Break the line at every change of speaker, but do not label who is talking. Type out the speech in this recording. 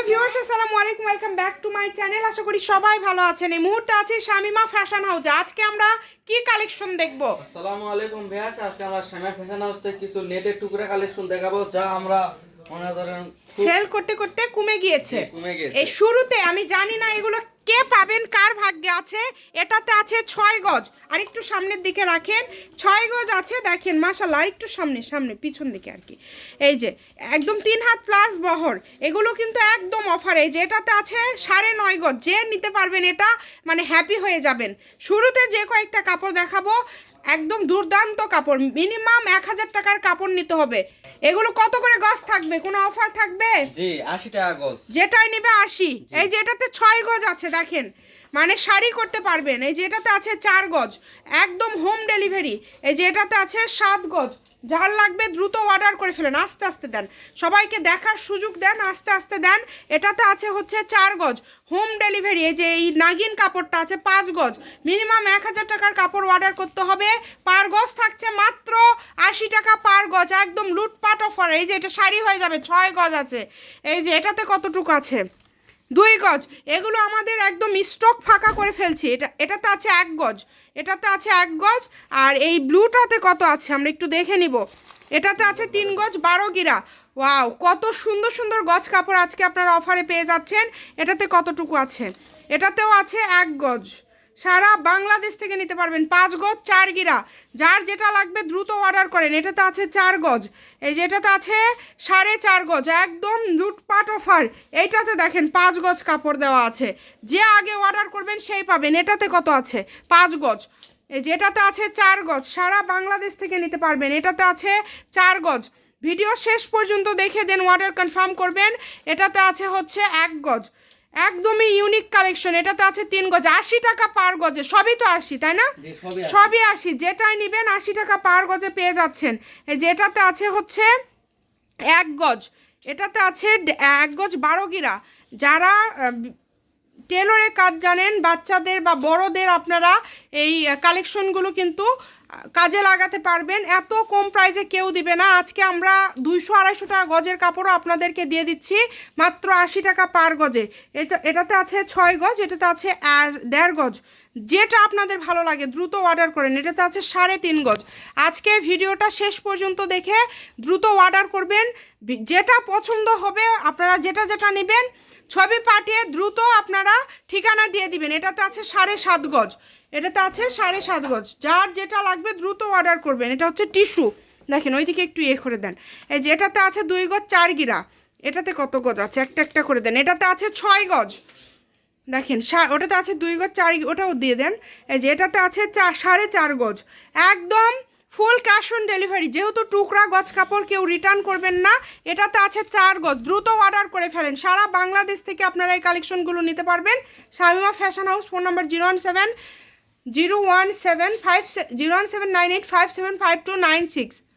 Hello viewers আসসালামু আলাইকুম welcome back to my channel. আশা করি সবাই ভালো আছেন। এই মুহূর্তে আছে শামিমা ফ্যাশন হাউস আজকে আমরা কি কালেকশন দেখব?
আসসালামু আলাইকুম ভিউয়ার্স আজকে আমরা শামিমা ফ্যাশন হাউস থেকে কিছু নেটের টুকরা কালেকশন দেখাবো যা আমরা মনে করেন
সেল করতে করতে কমে গিয়েছে।
কমে গেছে
এই শুরুতে আমি জানি না এগুলো কে পাবেন আছে, এটাতে আছে ছয় গজ। আর একটু সামনের দিকে রাখেন। ছয় গজ আছে, দেখেন মাসাল আর একটু সামনে সামনে, পিছন দিকে আর কি। এই যে, একদম তিন হাত প্লাস বহর। এগুলো কিন্তু একদম অফার এই যে, এটাতে আছে সাড়ে নয় গজ। যে নিতে পারবেন এটা মানে হ্যাপি হয়ে যাবেন। শুরুতে যে কয়েকটা কাপড় দেখাবো একদম দুর্দান্ত কাপড়। মিনিমাম এক হাজার টাকার কাপড় নিতে হবে। এগুলো কত করে গজ থাকবে? কোনো অফার থাকবে?
জি আশি টাকা গজ।
যেটাই নেবে আশি। এই যে এটাতে ছয় গজ আছে দেখেন। মানে শাড়ি করতে পারবেন। এই যে এটাতে আছে চার গজ। একদম হোম ডেলিভারি এই যে এটাতে আছে সাত গজ। যার লাগবে দ্রুত অর্ডার করে ফেলেন, আস্তে আস্তে দেন। সবাইকে দেখার সুযোগ দেন, আস্তে আস্তে দেন। এটাতে আছে হচ্ছে চার গজ। হোম ডেলিভারি এই যে এই নাগিন কাপড়টা আছে পাঁচ গজ। মিনিমাম এক হাজার টাকার কাপড় অর্ডার করতে হবে। পার গজ থাকছে মাত্র আশি টাকা পার গজ। একদম লুটপাট অফার এই যে এটা শাড়ি হয়ে যাবে, ছয় গজ আছে। এই যে এটাতে কতটুকু আছে? দুই গজ। এগুলো আমাদের একদম স্টক ফাঁকা করে ফেলছি। এটা, এটাতে আছে এক গজ। এটাতে আছে এক গজ আর এই ব্লুটাতে কত আছে? আমরা একটু দেখে নিব। এটাতে আছে তিন গজ বারো গিরা। ওয়াও, কত সুন্দর সুন্দর গজ কাপড় আজকে আপনারা অফারে পেয়ে যাচ্ছেন। এটাতে কতটুকু আছে? এটাতেও আছে এক গজ। সারা বাংলাদেশ থেকে নিতে পারবেন পাঁচ গজ চার গিরা। যার যেটা লাগবে দ্রুত অর্ডার করেন। এটাতে আছে চার গজ। এই যে এটাতে আছে সাড়ে চার গজ। একদম লুটপাট অফার এইটাতে দেখেন পাঁচ গজ কাপড় দেওয়া আছে। যে আগে অর্ডার করবেন সেই পাবেন। এটাতে কত আছে? পাঁচ গজ। এই যেটাতে আছে চার গজ। সারা বাংলাদেশ থেকে নিতে পারবেন। এটাতে আছে চার গজ। ভিডিও শেষ পর্যন্ত দেখে দেন অর্ডার কনফার্ম করবেন। এটাতে আছে হচ্ছে এক গজ। একদমই ইউনিক কালেকশন এটা তো আছে তিন গজ আশি টাকা পার গজে সবই তো আশি তাই না?
সবই
আসি আশি যেটাই নিবেন আশি টাকা পার গজে পেয়ে যাচ্ছেন। এই যেটাতে আছে হচ্ছে এক গজ এটাতে আছে এক গজ বারো গিরা। যারা টেলরের কাজ জানেন, বাচ্চাদের বা বড়দের আপনারা এই কালেকশনগুলো কিন্তু কাজে লাগাতে পারবেন। এত কম প্রাইজে কেউ দিবে না। আজকে আমরা দুইশো আড়াইশো টাকা গজের কাপড়ও আপনাদেরকে দিয়ে দিচ্ছি, মাত্র আশি টাকা পার গজে। এটা, এটাতে আছে ছয় গজ, এটাতে আছে দেড় গজ। যেটা আপনাদের ভালো লাগে, দ্রুত অর্ডার করেন এটাতে আছে সাড়ে তিন গজ। আজকে ভিডিওটা শেষ পর্যন্ত দেখে দ্রুত অর্ডার করবেন। যেটা পছন্দ হবে, আপনারা যেটা যেটা নেবেন ছবি পাঠিয়ে দ্রুত আপনারা ঠিকানা দিয়ে দিবেন। এটাতে আছে সাড়ে সাত গজ। এটাতে আছে সাড়ে সাত গজ। যার যেটা লাগবে দ্রুত অর্ডার করবেন। এটা হচ্ছে টিস্যু। দেখেন, ওইদিকে একটু ইয়ে করে দেন। এই যে এটাতে আছে দুই গজ চার গিরা। এটাতে কত গজ আছে? একটা একটা করে দেন। এটাতে আছে ছয় গজ। দেখেন ওটাতে আছে দুই গজ, চার ওটাও দিয়ে দেন। এই যে এটাতে আছে চা, সাড়ে চার গজ। একদম ফুল ক্যাশ অন ডেলিভারি, যেহেতু টুকরা গজ কাপড় কেউ রিটার্ন করবেন না, এটাতে আছে চার গজ, দ্রুত অর্ডার করে ফেলেন। সারা বাংলাদেশ থেকে আপনারা এই কালেকশনগুলো নিতে পারবেন। Shamima fashion house phone number zero one seven zero one seven five zero one seven nine eight five seven five two nine six